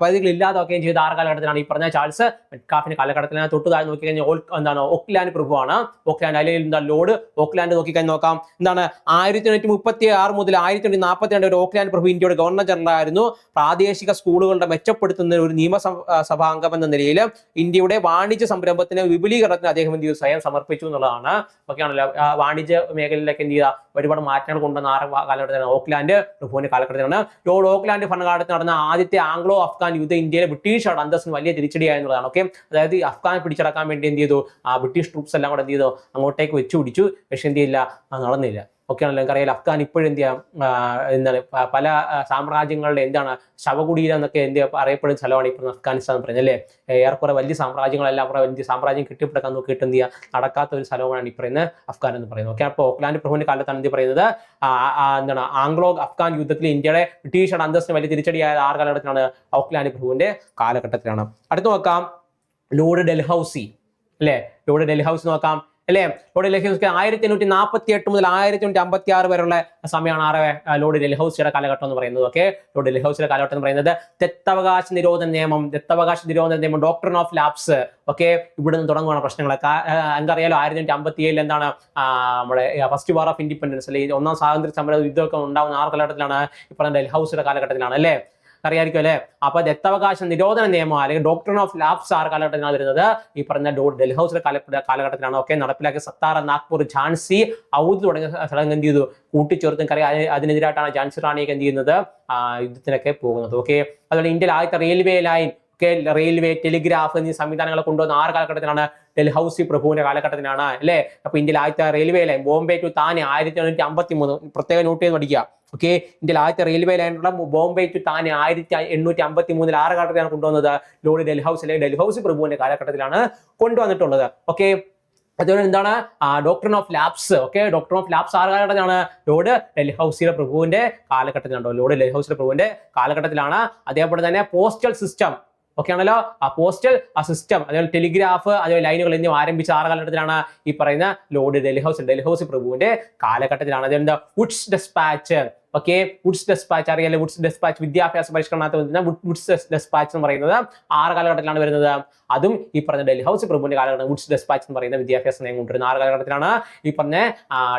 പരിധികൾ ഇല്ലാതാക്കുകയും ചെയ്ത ആറ് കാലഘട്ടത്തിലാണ് ഈ പറഞ്ഞ ചാൾസ്. മെറ്റ്കാഫിന്റെ കാലഘട്ടത്തിലാണ് തൊട്ട് താഴെ നോക്കി കഴിഞ്ഞാൽ ഓൾ എന്താണ് ഓക്ലാൻഡ് പ്രഭുവാണ്. ഓക്ലാൻഡ് അല്ലെങ്കിൽ എന്താ ലോഡ് ഓക്ലാൻഡ് നോക്കി കഴിഞ്ഞാൽ നോക്കാം. എന്താണ് ആയിരത്തി എണ്ണൂറ്റി മുപ്പത്തി ആറ് മുതൽ ആയിരത്തി എണ്ണൂറ്റി നാൽപ്പത്തി രണ്ട് വരെ ഓക്ലാൻഡ് പ്രഭു ഇന്ത്യയുടെ ഗവർണർ ജനറൽ ആയിരുന്നു. പ്രാദേശിക സ്കൂളുകളുടെ മെച്ചപ്പെടുത്തുന്ന ഒരു നിയമസഭാംഗം എന്ന നിലയിൽ ഇന്ത്യയുടെ വാണിജ്യ സംരംഭത്തിന് വിപുലീകരണത്തിന് അദ്ദേഹം എന്ത് സ്വയം സമർപ്പിച്ചു എന്നുള്ളതാണ്. ഒക്കെയാണല്ലോ വാണിജ്യ മേഖലയിലൊക്കെ എന്ത് ചെയ്യുക ഒരുപാട് മാറ്റങ്ങൾ കൊണ്ടുവന്ന ആറ് കാലഘട്ടത്തിലാണ് ഓക്ലാൻഡ് പ്രഭുവിന്റെ കാലഘട്ടത്തിലാണ്. ലോർഡ് ഓക്ലാൻഡ് ഭരണകാലത്ത് നടന്ന ആദ്യത്തെ ആംഗ്ലോ അഫ്ഗാൻ യുദ്ധം ഇന്ത്യയിലെ ബ്രിട്ടീഷ് അന്തസ്സിന് വലിയ തിരിച്ചടിയായെന്നുള്ളതാണ് ഓക്കെ അതായത് അഫ്ഗാൻ പിടിച്ചടക്കാൻ വേണ്ടി എന്ത് ചെയ്തു? ആ ബ്രിട്ടീഷ് ട്രൂപ്സ് എല്ലാം കൂടെ എന്ത് ചെയ്തു? അങ്ങോട്ടേക്ക് വെച്ചു പിടിച്ചു പക്ഷെ എന്ത് ചെയ്യില്ല നടന്നില്ല. ഒക്കെയാണല്ലോ നിങ്ങൾക്കറിയാം അഫ്ഗാൻ ഇപ്പോഴും എന്ത് ചെയ്യാം? എന്താണ് പല സാമ്രാജ്യങ്ങളുടെ എന്താണ് ശവകുടീരം എന്നൊക്കെ എന്ത് അറിയപ്പെടുന്ന സ്ഥലമാണ് ഇപ്പോൾ അഫ്ഗാനിസ്ഥാൻ പറയുന്നത് അല്ലേ? ഏറെക്കുറെ വലിയ സാമ്രാജ്യങ്ങളെല്ലാം അവിടെ വലിയ സാമ്രാജ്യം കിട്ടിപ്പിടക്കാൻ നോക്കിയിട്ട് എന്ത് ചെയ്യുക നടക്കാത്ത ഒരു സ്ഥലമാണ് ഈ അഫ്ഗാൻ എന്ന് പറയുന്നത്. ഓക്കെ അപ്പോൾ ഓക്ലാൻഡ് പ്രഭുവിന്റെ കാലത്താണ് എന്ത് പറയുന്നത്? എന്താണ് ആംഗ്ലോ അഫ്ഗാൻ യുദ്ധത്തിൽ ഇന്ത്യയുടെ ബ്രിട്ടീഷ് അന്തസ്സിന് വലിയ തിരിച്ചടിയായ ആറ് കാലഘട്ടത്തിലാണ് ഓക്ലാൻഡ് പ്രഭുവിന്റെ കാലഘട്ടത്തിലാണ്. അടുത്ത് നോക്കാം ലോർഡ് ഡൽഹൌസി അല്ലേ? ലോർഡ് ഡൽഹൌസ് നോക്കാം. അല്ലേ? ലോർഡ് ഡൽഹൌസി ആയിരത്തി എണ്ണൂറ്റി നാൽപ്പത്തി എട്ട് മുതൽ ആയിരത്തി എണ്ണൂറ്റി അമ്പത്തി ആറ് വരെയുള്ള സമയമാണ് ആറ് ലോഡ് ഡൽഹൌസിയുടെ കാലഘട്ടം എന്ന് പറയുന്നത്. ഓക്കെ? ലോഡ് ഡൽഹൌസിയുടെ കാലഘട്ടം എന്ന് പറയുന്നത് ദത്തവകാശ നിരോധന നിയമം ദത്തവകാശ നിരോധന നിയമം ഡോക്ടർ ഓഫ് ലാബ്സ് ഓക്കെ? ഇവിടെ നിന്ന് തുടങ്ങുകയാണ് പ്രശ്നങ്ങൾ എന്തറിയാലോ ആയിരത്തി എണ്ണൂറ്റി അമ്പത്തി ഏഴിൽ എന്താണ് നമ്മുടെ ഫസ്റ്റ് വാർ ഓഫ് ഇൻഡിപെൻഡൻസ് അല്ലെങ്കിൽ ഒന്നാം സ്വാതന്ത്ര്യ സമര യുദ്ധമൊക്കെ ഉണ്ടാകുന്ന ആ കാലഘട്ടത്തിലാണ് ഈ ഡൽഹൌസിയുടെ കാലഘട്ടത്തിലാണ് അല്ലേ? അറിയായിരിക്കും അല്ലേ? അപ്പൊ ദത്തവകാശ നിരോധന നിയമം അല്ലെങ്കിൽ ഡോക്ടർ ഓഫ് ലാബ്സ് ആർ കാലഘട്ടത്തിലാണ് വരുന്നത്. ഈ പറഞ്ഞ ഡോ ഡൽഹൌസിലെ കാലഘട്ടത്തിലാണ് ഒക്കെ നടപ്പിലാക്കിയ സത്താറ നാഗ്പൂർ ഝാൻസി ഔദ് തുടങ്ങിയ സ്ഥലങ്ങൾ എന്ത് ചെയ്തു? കൂട്ടിച്ചേർത്തും കറി അതിനെതിരായിട്ടാണ് ഝാൻസി റാണിയൊക്കെ എന്ത് ചെയ്യുന്നത്? യുദ്ധത്തിനൊക്കെ പോകുന്നത്. ഓക്കെ അതുപോലെ ഇന്ത്യയിൽ ആദ്യത്തെ റെയിൽവേ ലൈൻ ഒക്കെ റെയിൽവേ ടെലിഗ്രാഫ് എന്നീ സംവിധാനങ്ങൾ കൊണ്ടുവന്ന ആറ് കാലഘട്ടത്തിലാണ് ഡൽഹൌസി പ്രഭുവിന്റെ കാലഘട്ടത്തിലാണ് അല്ലേ? അപ്പൊ ഇന്ത്യയിൽ ആദ്യത്തെ railway line Bombay to Thane ആയിരത്തി എണ്ണൂറ്റി അമ്പത്തി മൂന്ന് പ്രത്യേക നോട്ട് ചെയ്ത് പഠിക്കുക. ഓക്കെ ഇന്ത്യയിൽ ആദ്യത്തെ റെയിൽവേ ലൈനുള്ള ബോംബെ ടു താനെ ആയിരത്തി എണ്ണൂറ്റി അമ്പത്തി മൂന്നിൽ ആറ് കാലഘട്ടത്തിലാണ് കൊണ്ടുവന്നത്. ലോഡ് ഡൽഹൌസ് അല്ലെങ്കിൽ ഡൽഹൌസി പ്രഭുവിന്റെ കാലഘട്ടത്തിലാണ് കൊണ്ടുവന്നിട്ടുള്ളത്. ഓക്കെ അതുപോലെ എന്താണ്? Doctrine of lapse okay doctrine of lapse ആറ് കാലഘട്ടത്തിലാണ് ലോഡ് ഡൽഹൌസിയുടെ പ്രഭുവിന്റെ കാലഘട്ടത്തിലാണ് ലോഡ് ഡൽഹൌസിയുടെ പ്രഭുവിന്റെ കാലഘട്ടത്തിലാണ്. അതേപോലെ തന്നെ പോസ്റ്റൽ സിസ്റ്റം ഓക്കെ ആണല്ലോ ആ പോസ്റ്റൽ ആ സിസ്റ്റം അതുപോലെ ടെലിഗ്രാഫ് അതുപോലെ ലൈനുകൾ എന്നിവ ആരംഭിച്ച ആറ് കാലഘട്ടത്തിലാണ് ഈ പറയുന്ന ലോഡ് ഡൽഹൌസ്. ഡൽഹൌസ് പ്രഭുവിന്റെ കാലഘട്ടത്തിലാണ്. അതെന്താ? Wood's despatch okay Wood's despatch അറിയാലോ വുഡ്സ് ഡെസ്പാച്ച് വിദ്യാഭ്യാസ പരിഷ്കരണത്തിൽ വരുന്ന വുഡ്സ് ഡെസ്പാച്ച് എന്ന് പറയുന്നത് ആറ് കാലഘട്ടത്തിലാണ് വരുന്നത്. അതും ഈ പറഞ്ഞ ഡൽഹി ഹൗസ് പ്രഭുവിന്റെ കാലഘട്ടം വുഡ്സ് ഡെസ്പാച്ച് എന്ന് പറയുന്ന വിദ്യാഭ്യാസ നയം കൊണ്ടുവരുന്ന ആറ് കാലഘട്ടത്തിലാണ്. ഈ പറഞ്ഞ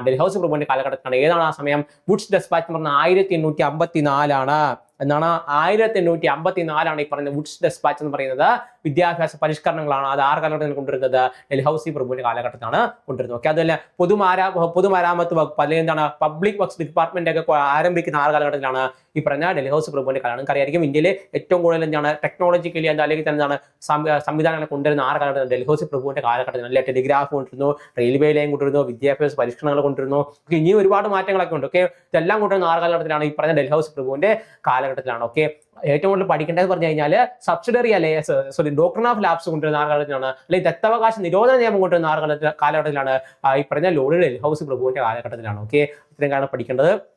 ഡൽഹി ഹൗസ് പ്രഭുവിന്റെ കാലഘട്ടത്തിലാണ്. ഏതാണ് ആ സമയം? വുഡ്സ് ഡെസ്പാച്ച് എന്ന് പറഞ്ഞാൽ ആയിരത്തി എണ്ണൂറ്റി അമ്പത്തി നാലാണ് എന്നാണ് ആയിരത്തി എണ്ണൂറ്റി അമ്പത്തി നാലാണ് ഈ പറയുന്ന വുഡ്സ് ഡെസ്പാച്ച് എന്ന് പറയുന്നത് വിദ്യാഭ്യാസ പരിഷ്കരണങ്ങളാണ് അത് ആറ് കാലഘട്ടത്തിൽ കൊണ്ടുവരുന്നത്. ഡൽഹൌസി പ്രഭുവിന്റെ കാലഘട്ടത്തിലാണ് കൊണ്ടുവരുന്നത്. ഓക്കെ അതുപോലെ പൊതുമാരാ പൊതുമരാമത്ത് വകുപ്പ് അല്ലെങ്കിൽ എന്താണ് പബ്ലിക് വർക്ക്സ് ഡിപ്പാർട്ട്മെന്റ് ഒക്കെ ആരംഭിക്കുന്ന ആറ് കാലഘട്ടത്തിലാണ് ഈ പറഞ്ഞ ഡൽഹൌസ് പ്രഭുവിന്റെ കാലം നമുക്കറിയായിരിക്കും ഇന്ത്യയിലെ ഏറ്റവും കൂടുതൽ എന്താണ് ടെക്നോളജിക്കലി എന്താ അല്ലെങ്കിൽ തന്നെ എന്താണ് സംവിധാനങ്ങൾ കൊണ്ടുവരുന്ന ആറ് കാലഘട്ടം ഡൽഹൌസ് പ്രഭുവിന്റെ കാലഘട്ടത്തിൽ അല്ലെ ടെലിഗ്രാഫ് കൊണ്ടിരുന്നു റെയിൽവേ ലൈൻ കൊണ്ടിരുന്നു വിദ്യാഭ്യാസ പരിഷ്കരണങ്ങൾ കൊണ്ടിരുന്നു ഇനിയും ഒരുപാട് മാറ്റങ്ങളൊക്കെ ഉണ്ട്. ഓക്കെ ഇതെല്ലാം കൊണ്ടുവരുന്ന ആറ് കാലഘട്ടത്തിലാണ് ഈ പറഞ്ഞ ഡൽഹൌസ് പ്രഭുവിന്റെ കാലഘട്ടത്തിലാണ്. ഓക്കെ ഏറ്റവും കൂടുതൽ പഠിക്കേണ്ടത് പറഞ്ഞു കഴിഞ്ഞാൽ സബ്സിഡറി അല്ലെ സോറി ഡോക്ടർ ഓഫ് ലാബ്സ് കൊണ്ടുവരുന്ന ആറ് കാലഘട്ടത്തിലാണ്. അല്ലെങ്കിൽ ദത്തവകാശ നിരോധന നിയമം കൊണ്ടുവരുന്ന ആറ് കാലഘട്ട- കാലഘട്ടത്തിലാണ് ഈ പറഞ്ഞ ലോഡ് ഡൽഹൌസ് പ്രഭുവിന്റെ കാലഘട്ടത്തിലാണ്. ഓക്കെ ഇത്രയും കാരണം പഠിക്കേണ്ടത്.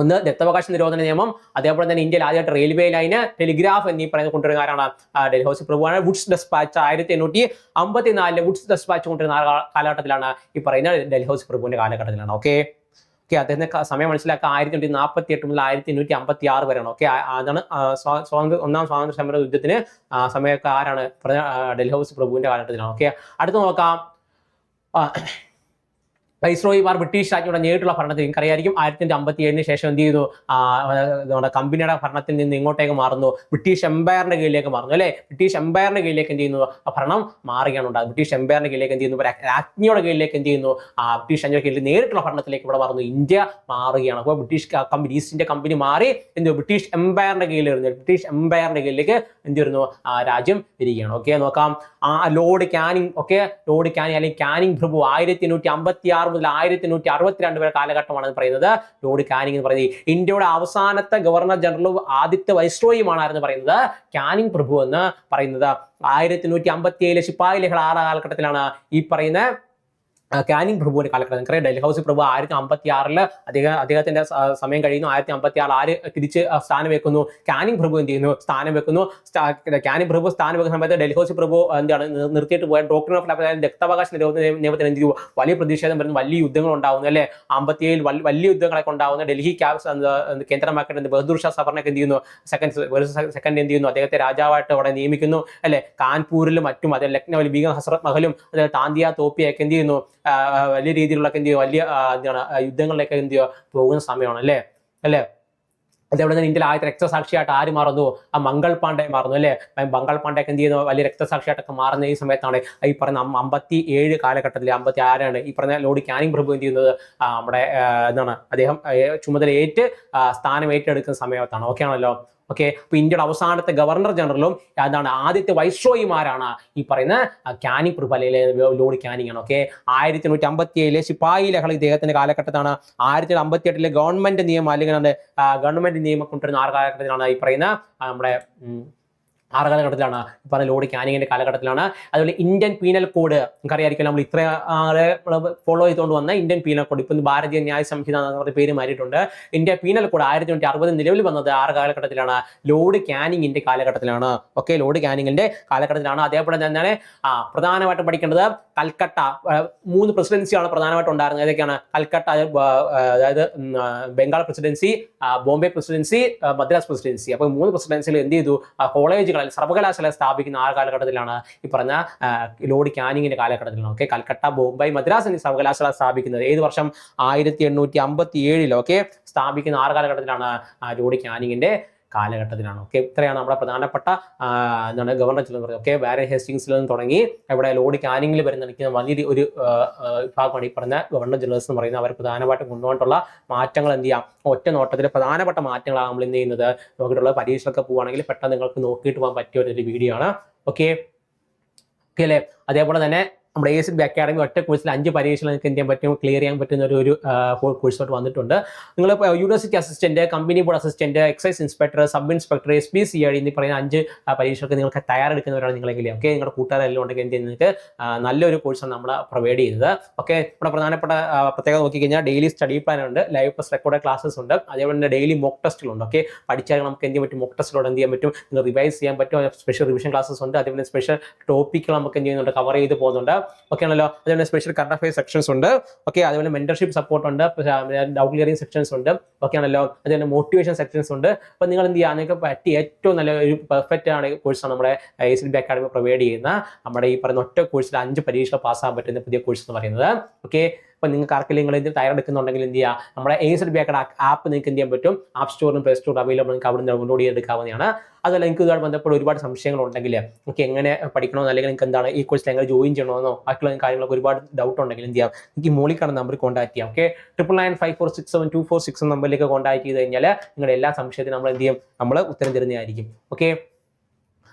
ഒന്ന് ദത്തവകാശ നിരോധന നിയമം അതേപോലെ തന്നെ ഇന്ത്യയിൽ ആദ്യമായിട്ട് റെയിൽവേ ലൈന് ടെലിഗ്രാഫ് എന്നീ പറയുന്ന കൊണ്ടുവരുന്ന ആരാണ് ഡൽഹൌസി പ്രഭുവാണ് വുഡ്സ് ഡെസ്പാച്ച് ആയിരത്തി എണ്ണൂറ്റി അമ്പത്തി നാലിൽ വുഡ്സ് ഡെസ്പാച്ച് കൊണ്ടുവരുന്ന കാലഘട്ടത്തിലാണ് ഈ പറയുന്ന ഡൽഹൌസി പ്രഭുവിന്റെ കാലഘട്ടത്തിലാണ്. ഓക്കെ ഓക്കെ അദ്ദേഹത്തിന്റെ സമയം മനസ്സിലാക്കുക ആയിരത്തി എണ്ണൂറ്റി നാൽപ്പത്തി എട്ട് മുതൽ ആയിരത്തി എണ്ണൂറ്റി അമ്പത്തി ആറ് വരെയാണ് ഓക്കെ അതാണ് സ്വാതന്ത്ര്യ ഒന്നാം സ്വാതന്ത്ര്യ സമര യുദ്ധത്തിന് സമയമൊക്കെ ആരാണ്? ഡൽഹൌസി പ്രഭുവിന്റെ കാലഘട്ടത്തിലാണ്. ഓക്കെ അടുത്ത് നോക്കാം. വൈസ്രോയിമാർ ബ്രിട്ടീഷ് രാജ്ഞിയുടെ നേരിട്ടുള്ള ഭരണത്തിൽ നിങ്ങൾക്കറിയായിരിക്കും. ആയിരത്തി അമ്പത്തി ഏഴിന് ശേഷം എന്ത് ചെയ്തു? നമ്മുടെ കമ്പനിയുടെ ഭരണത്തിൽ നിന്ന് ഇങ്ങോട്ടേക്ക് മാറുന്നു. ബ്രിട്ടീഷ് എംപയറിന്റെ കീഴിലേക്ക് മാറുന്നു അല്ലെ? ബ്രിട്ടീഷ് എംപയറിന്റെ കീഴിലേക്ക് എന്ത് ചെയ്യുന്നു? ആ ഭരണം മാറുകയാണ് ഉണ്ടാകുന്നത്. ബ്രിട്ടീഷ് എംപയറിന്റെ കീഴിലേക്ക് എന്ത് ചെയ്യുന്നു? രാജ്ഞിയുടെ കീഴിലേക്ക് എന്ത് ചെയ്യുന്നു? ബ്രിട്ടീഷ് രാജ്ഞിയുടെ കീഴിൽ നേരിട്ടുള്ള ഭരണത്തിലേക്ക് ഇവിടെ മാറുന്നു. ഇന്ത്യ മാറുകയാണ്. അപ്പോൾ British company East India company മാറി എന്ത് ബ്രിട്ടീഷ് എംപയറിന്റെ കീഴിൽ വരുന്നു. ബ്രിട്ടീഷ് എംപയറിന്റെ കീഴിലേക്ക് എന്ത് വരുന്നു? രാജ്യം വരികയാണ്. ഓക്കെ നോക്കാം. Lord Canning okay lord Canning അല്ലെങ്കിൽ കാനിങ് പ്രഭു ആയിരത്തി എണ്ണൂറ്റി അമ്പത്തി ആറ് മുതൽ ആയിരത്തി എണ്ണൂറ്റി അറുപത്തിരണ്ട് വരെ കാലഘട്ടമാണ് പറയുന്നത് ലോർഡ് കാനിങ് എന്ന് പറയുന്നത്. ഇന്ത്യയുടെ അവസാനത്തെ ഗവർണർ ജനറലും ആദിത്യ വൈസ്രോയുമാണ് ആരെന്ന് പറയുന്നത് കാനിങ് പ്രഭു എന്ന് പറയുന്നത്. ആയിരത്തി എണ്ണൂറ്റി അമ്പത്തി ഏഴിലെ ശിപ്പായി ലഹള ആറ് കാലഘട്ടത്തിലാണ് ഈ പറയുന്ന കാനിങ് പ്രഭുവിന്റെ കാലഘട്ടം. നമുക്കറിയാം ഡൽഹി ഹൗസ് പ്രഭു ആയിരത്തി അമ്പത്തി ആറിൽ അദ്ദേഹം അദ്ദേഹത്തിന്റെ സമയം കഴിയുന്നു. ആയിരത്തി അമ്പത്തി ആറ് ആര് തിരിച്ച് സ്ഥാനം വെക്കുന്നു? കാനിങ് പ്രഭു എന്ത് ചെയ്യുന്നു? സ്ഥാനം വെക്കുന്നു. കാനിങ് പ്രഭു സ്ഥാനം വെക്കുന്ന സമയത്ത് ഡൽഹി ഹൗസ് പ്രഭു എന്താണ് നിർത്തിയിട്ട് പോയ ഡോക്ടർ ഓഫ് ലാബ് രക്തവകാശ നിരോധന നിയമ- നിയമത്തിന് എന്ത് ചെയ്തു വലിയ പ്രതിഷേധം വരുന്നു. വലിയ യുദ്ധങ്ങൾ ഉണ്ടാവുന്നു അല്ലെ? അമ്പത്തിയേഴിൽ വലിയ യുദ്ധങ്ങളൊക്കെ ഉണ്ടാവുന്ന. ഡൽഹി ക്യാബ്സ് കേന്ദ്രമാക്കേണ്ട ബഹദൂർ ഷാ സഫറിനൊക്കെ എന്ത് ചെയ്യുന്നു? സെക്കൻഡ് സെക്കൻഡ് എന്ത് ചെയ്യുന്നു? അദ്ദേഹത്തെ രാജാവായിട്ട് അവിടെ നിയമിക്കുന്നു അല്ലെ? കാൺപൂരിലും മറ്റും അതെ ലക്നൌവിൽ ബീഗം ഹസ്രത് മഹലും അതായത് താന്തിയ തോപ്പിയൊക്കെ എന്ത് ചെയ്യുന്നു? വലിയ രീതിയിലുള്ള എന്ത് ചെയ്യുക വലിയ എന്താണ് യുദ്ധങ്ങളിലൊക്കെ എന്ത് ചെയ്യുക? പോകുന്ന സമയമാണ് അല്ലേ? അല്ലേ അതേപോലെ തന്നെ ഇന്ത്യയിൽ ആദ്യത്തെ രക്തസാക്ഷിയായിട്ട് ആര് മാറുന്നു? ആ മംഗൾ പാണ്ഡെ മാറുന്നു അല്ലേ? മംഗൾ പാണ്ഡെ ഒക്കെ എന്ത് ചെയ്യുന്നു? വലിയ രക്തസാക്ഷിയായിട്ടൊക്കെ മാറുന്ന ഈ സമയത്താണ് ഈ പറഞ്ഞ അമ്പത്തി ഏഴ് കാലഘട്ടത്തിൽ അമ്പത്തി ആറാണ് ഈ പറഞ്ഞ ലോഡി കാനിങ് പ്രഭു എന്ത് ചെയ്യുന്നത്? നമ്മുടെ എന്താണ് അദ്ദേഹം ചുമതല ഏറ്റ് സ്ഥാനം ഏറ്റെടുക്കുന്ന സമയത്താണ്. ഓക്കെ ആണല്ലോ? ഓക്കെ അപ്പോൾ ഇന്ത്യയുടെ അവസാനത്തെ ഗവർണർ ജനറലും എന്താണ് ആദ്യത്തെ വൈസ്രോയിമാരാണ് ഈ പറയുന്ന ക്യാനിങ് അല്ലെങ്കിൽ ലോഡ് ക്യാനിങ് ആണ് ഓക്കെ ആയിരത്തി എണ്ണൂറ്റി അമ്പത്തി ഏഴിലെ ശിപ്പായി ലഹള ഇദ്ദേഹത്തിന്റെ കാലഘട്ടത്താണ്. ആയിരത്തി അമ്പത്തി എട്ടിലെ ഗവൺമെന്റ് നിയമം അല്ലെങ്കിൽ ഗവൺമെന്റ് നിയമം കൊണ്ടുവരുന്ന ആറ് കാലഘട്ടത്തിലാണ് ഈ പറയുന്ന നമ്മുടെ ആറ് കാലഘട്ടത്തിലാണ് പറഞ്ഞ ലോഡി കാനിങ്ങിന്റെ കാലഘട്ടത്തിലാണ്. അതുപോലെ ഇന്ത്യൻ പീനൽ കോഡ് നമുക്കറിയായിരിക്കും നമ്മൾ ഇത്ര ആളെ ഫോളോ ചെയ്തുകൊണ്ട് വന്ന ഇന്ത്യൻ പീനൽ കോഡ്. ഇപ്പം ഭാരതീയ ന്യായ സംഹിത എന്ന് പറഞ്ഞ പേര് മാറിയിട്ടുണ്ട്. ഇന്ത്യ പീനൽ കോഡ് ആയിരത്തി തൊണ്ണൂറ്റി അറുപത് നിലവിൽ വന്നത് ആറ് കാലഘട്ടത്തിലാണ്. ലോഡ് കാനിങ്ങിന്റെ കാലഘട്ടത്തിലാണ്. ഓക്കെ ലോഡ് കാനിങ്ങിന്റെ കാലഘട്ടത്തിലാണ്. അതേപോലെ തന്നെ ആ പ്രധാനമായിട്ടും പഠിക്കേണ്ടത് കൽക്കട്ട മൂന്ന് പ്രസിഡൻസിയാണ് പ്രധാനമായിട്ടും ഉണ്ടായിരുന്നത്. ഏതൊക്കെയാണ്? കൽക്കട്ട അതായത് Bengal presidency Bombay presidency Madras presidency. അപ്പോൾ മൂന്ന് പ്രസിഡൻസിയിൽ എന്ത് ചെയ്തു? ആ, കോളേജുകളിൽ സർവകലാശാല സ്ഥാപിക്കുന്ന ആ കാലഘട്ടത്തിലാണ് ഈ പറഞ്ഞ ലോർഡ് കാനിങ്ങിന്റെ കാലഘട്ടത്തിലാണ്. ഓക്കെ കൽക്കട്ട ബോംബെ മദ്രാസ് എന്നീ സർവകലാശാല സ്ഥാപിക്കുന്നത്. ഏത് വർഷം? ആയിരത്തി എണ്ണൂറ്റി അമ്പത്തി ഏഴിൽ ഓക്കെ സ്ഥാപിക്കുന്ന ആറ് കാലഘട്ടത്തിലാണ് ലോർഡ് കാനിങ്ങിന്റെ കാലഘട്ടത്തിലാണ്. ഓക്കെ ഇത്രയാണ് നമ്മുടെ പ്രധാനപ്പെട്ട എന്താണ് ഗവർണർ ചിലർ പറയുന്നത്. ഓക്കെ വാരൻ ഹേസ്റ്റിങ്സിൽ നിന്ന് തുടങ്ങി ഇവിടെ ലോഡ് കാനിങ്ങിൽ വരുന്ന നിൽക്കുന്ന വലിയ ഒരു വിഭാഗമാണ് ഈ പറഞ്ഞ ഗവർണർ ജനറൽസ് എന്ന് പറയുന്നത്. അവർ പ്രധാനമായിട്ടും കൊണ്ടുപോയിട്ടുള്ള മാറ്റങ്ങൾ എന്ത് ചെയ്യാം? ഒറ്റ നോട്ടത്തിൽ പ്രധാനപ്പെട്ട മാറ്റങ്ങളാണ് നമ്മൾ എന്ത് ചെയ്യുന്നത്? നോക്കിയിട്ടുള്ള പരീക്ഷകളൊക്കെ പോവുകയാണെങ്കിൽ പെട്ടെന്ന് നിങ്ങൾക്ക് നോക്കിയിട്ട് പോകാൻ പറ്റിയ ഒരു വീഡിയോ ആണ്. ഓക്കെ ഓക്കെ അല്ലേ? അതേപോലെ തന്നെ നമ്മുടെ എ ബി അക്കാഡമി ഒറ്റ കോഴ്സിൽ അഞ്ച് പരീക്ഷകൾ നിങ്ങൾക്ക് എന്ത് ചെയ്യാൻ പറ്റും? ക്ലിയർ ചെയ്യാൻ പറ്റുന്ന ഒരു ഒരു കോഴ്സായിട്ട് വന്നിട്ടുണ്ട്. നിങ്ങൾ university assistant company board assistant excise inspector sub inspector S P C I എന്നീ പറയുന്ന അഞ്ച് പരീക്ഷകൾക്ക് നിങ്ങൾക്ക് തയ്യാറെടുക്കുന്നവരാണ് നിങ്ങളെങ്കിൽ ഓക്കെ നിങ്ങളുടെ കൂട്ടുകാരെല്ലാം ഉണ്ടെങ്കിൽ എന്ത് നിങ്ങൾക്ക് നല്ലൊരു കോഴ്സാണ് നമ്മൾ പ്രൊവൈഡ് ചെയ്യുന്നത്. ഓക്കെ നമ്മുടെ പ്രധാനപ്പെട്ട പ്രത്യേകത നോക്കിക്കഴിഞ്ഞാൽ ഡെയിലി സ്റ്റഡി പ്ലാൻ ഉണ്ട്. ലൈവ് പ്ലസ് റെക്കോർഡ് ക്ലാസ്സസ് ഉണ്ട്. അതേപോലെ തന്നെ ഡെയിലി മോക്ക് ടെസ്റ്റുകളുണ്ട് ഓക്കെ പഠിച്ചാൽ നമുക്ക് എന്ത് ചെയ്യാൻ പറ്റും? മോക്ക് ടെസ്റ്റിലൂടെ എന്ത് ചെയ്യാൻ പറ്റും? നിങ്ങൾ റിവൈസ് ചെയ്യാൻ പറ്റും. സ്പെഷ്യൽ റിവിഷൻ ക്ലാസ്സസ് ഉണ്ട്. അതേപോലെ സ്പെഷ്യൽ ടോപ്പിക്കുകൾ നമുക്ക് എന്ത് ചെയ്യുന്നുണ്ട്? കവർ ചെയ്ത് പോകുന്നുണ്ട്. ഓക്കെ ആണല്ലോ. അതുപോലെ സ്പെഷ്യൽ കറണ്ട് അഫയർ സെക്ഷൻസ് ഉണ്ട്. ഓക്കെ അതുപോലെ മെന്റർഷിപ്പ് സപ്പോർട്ട് ഉണ്ട്. ഡൗട്ട് ക്ലിയറിംഗ് സെക്ഷൻസ് ഉണ്ട്. ഓക്കെ ആണല്ലോ. അതുപോലെ മോട്ടിവേഷൻ സെക്ഷൻസ് ഉണ്ട്. അപ്പോൾ നിങ്ങൾ എന്ത് ചെയ്യുക? നിങ്ങൾക്ക് പറ്റിയ ഏറ്റവും നല്ല ഒരു പെർഫെക്റ്റ് ആണ് കോഴ്സാണ് നമ്മുടെ A C B academy provide ചെയ്യുന്ന നമ്മുടെ ഈ പറയുന്ന ഒറ്റ കോഴ്സിൽ അഞ്ച് പരീക്ഷ പാസ്സാകാൻ പറ്റുന്ന പുതിയ കോഴ്സ് എന്ന് പറയുന്നത്. ഓക്കെ അപ്പോൾ നിങ്ങൾക്ക് ആർക്കെങ്കിലും നിങ്ങൾ എന്തെങ്കിലും തയ്യാറെടുക്കുന്നുണ്ടെങ്കിൽ എന്ത് ചെയ്യുക നമ്മുടെ A S B acad app നിങ്ങൾക്ക് എന്ത് ചെയ്യാൻ പറ്റും? ആപ്പ് സ്റ്റോറിലും പ്ലേ സ്റ്റോർ അവൈലബിൾ നിങ്ങൾക്ക് അവിടെ നിന്ന് ഡൗൺലോഡ് ചെയ്തെടുക്കാവുന്നതാണ്. അതല്ല നിങ്ങൾക്ക് ഇതുമായി ബന്ധപ്പെട്ട് ഒരുപാട് സംശയങ്ങൾ ഉണ്ടെങ്കിൽ നമുക്ക് എങ്ങനെ പഠിക്കണമെന്നോ അല്ലെങ്കിൽ നിങ്ങൾക്ക് എന്താണ് ഈ കോഴ്സിൽ എങ്ങനെ ജോയിൻ ചെയ്യണമെന്നോ ബാക്കിയുള്ള കാര്യങ്ങളൊക്കെ ഒരുപാട് ഡൗട്ട് ഉണ്ടെങ്കിൽ എന്ത് ചെയ്യാം? എനിക്ക് മോളിൽ കാണുന്ന നമ്പർ കോൺടാക്ട് ചെയ്യാം. Okay triple nine five four six seven two four six നമ്പറിലേക്ക് കോൺടാക്ട് ചെയ്ത് കഴിഞ്ഞാൽ നിങ്ങളുടെ എല്ലാ സംശയത്തിനും നമ്മൾ എന്ത് ചെയ്യും? നമ്മൾ ഉത്തരം തരുന്നതായിരിക്കും. ഓക്കെ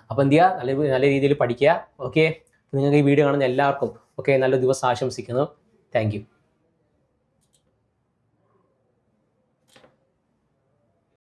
അപ്പോൾ എന്ത് ചെയ്യുക? നല്ല നല്ല രീതിയിൽ പഠിക്കുക. ഓക്കെ നിങ്ങൾക്ക് ഈ വീഡിയോ കാണുന്ന എല്ലാവർക്കും ഓക്കെ നല്ല ദിവസം ആശംസിക്കുന്നു. താങ്ക്